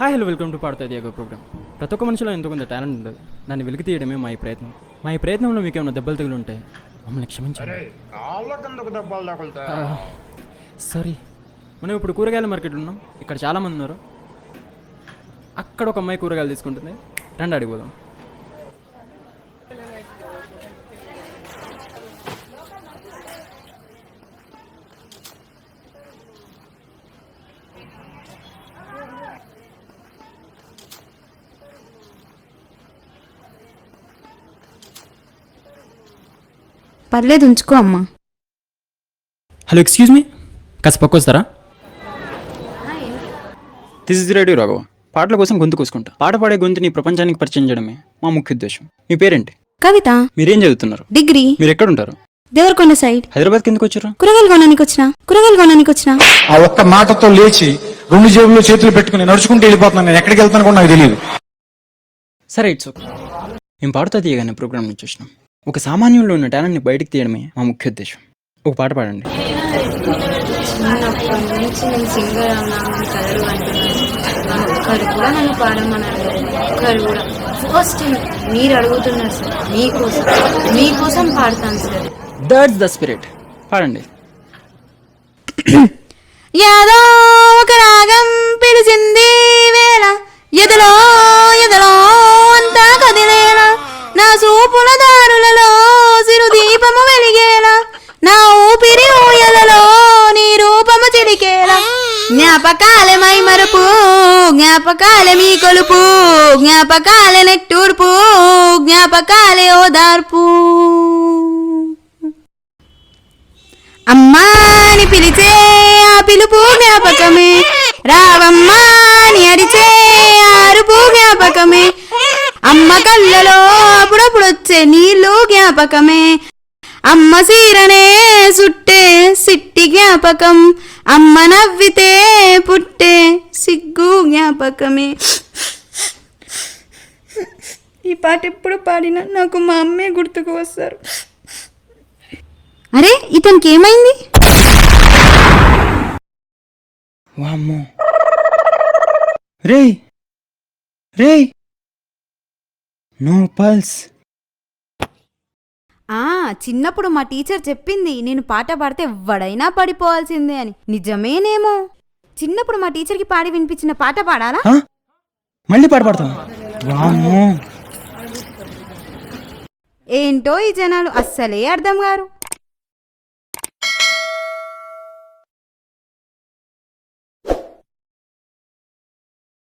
Hi hello welcome to పాడుతుంది yoga programme ప్రతి ఒక్క మనిషిలో ఎంతో కొంత టాలెంట్ ఉంటుంది దాన్ని వెలికి తీయడమే మా ఈ ప్రయత్నం. మా ఈ ప్రయత్నంలో మీకు ఏమైనా దెబ్బలు తగిలి ఉంటే మమ్మల్ని క్షమించండి. తగులుతాయి? సారీ. మనం ఇప్పుడు కూరగాయల మార్కెట్ ఉన్నాం. ఇక్కడ చాలామంది ఉన్నారు. అక్కడ ఒక అమ్మాయి కూరగాయలు తీసుకుంటుంది. రండి అడిగిపోదాం పర్లేదు ఉంచుకో అమ్మా. హలో ఎక్స్క్యూజ్ మీ కాస్త పక్క వస్తారా దిస్ ఇస్ రేడియో రాఘవ పాటల కోసం గొంతు కూసుకుంటా. పాట పాడే గొంతుని ప్రపంచానికి పరిచయం చేయడమే మా ముఖ్య ఉద్దేశం. మీ పేరేంటి? కవిత. మీరేం చదువుతున్నారు? డిగ్రీ. మీరు ఎక్కడుంటారు దేవరకొండ సైడ్. హైదరాబాద్ కిందకు వచ్చారు కూరగాయలు కొనడానికి వచ్చిన? కూరగాయలు కొనడానికి వచ్చిన? ఆ ఒక్క మాటతో లేచి రెండు జేబుల్లో చేతులు పెట్టుకుని నడుచుకుంటూ వెళ్ళిపోతున్నాను నేను. ఎక్కడికి వెళ్తాను కూడా నాకు తెలియదు సరే ఇట్స్ ఓకే మేము పాడుతా తీయగానే ప్రోగ్రామ్ నుంచి వచ్చినాం ఒక సామాన్యుల్లో ఉన్న టాలెంట్ని బయటకు తీయడమే మా ముఖ్య ఉద్దేశం. ఒక పాట పాడండి. ఒక్కరు కూడా నన్ను ఒక్కరు కూడా ఫస్ట్ మీరు అడుగుతున్నారు సార్ మీకోసం మీకోసం పాడతాను సార్ దట్స్ ద స్పిరిట్ పాడండి. యాదో ఒక రాగం పిలిచింది దారులలో సిరు దీపము వెలిగేలా. నా ఊపిరి ఊయలలో నీ రూపము చిలికేలా. జ్ఞాపకాలే మై మరుపు జ్ఞాపకాలే మీ కొలుపు జ్ఞాపకాలే నెట్టూర్పు జ్ఞాపకాలే ఓదార్పు అమ్మాని పిలిచే ఆ పిలుపు జ్ఞాపకమే రావమ్మా అని అరిచే ఆరుపు జ్ఞాపకమే నీళ్ళు జ్ఞాపకమే. అమ్మ సీరనే సుట్టే సిట్టి జ్ఞాపకం. అమ్మ నవ్వితే పుట్టే సిగ్గు జ్ఞాపకమే. ఈ పాట ఎప్పుడు పాడినా నాకు మా అమ్మే గుర్తుకు వస్తారు. అరే ఇతనికి ఏమైంది వామ్మో రే నో పల్స్. చిన్నప్పుడు మా టీచర్ చెప్పింది నేను పాట పాడితే ఎవ్వడైనా పడిపోవాల్సిందే అని. నిజమేనేమో. చిన్నప్పుడు మా టీచర్కి పాడి వినిపించిన పాట పాడాలా? మళ్ళీ పాట వామ్మో. ఏంటో ఈ జనాలు అస్సలే అర్థం గారు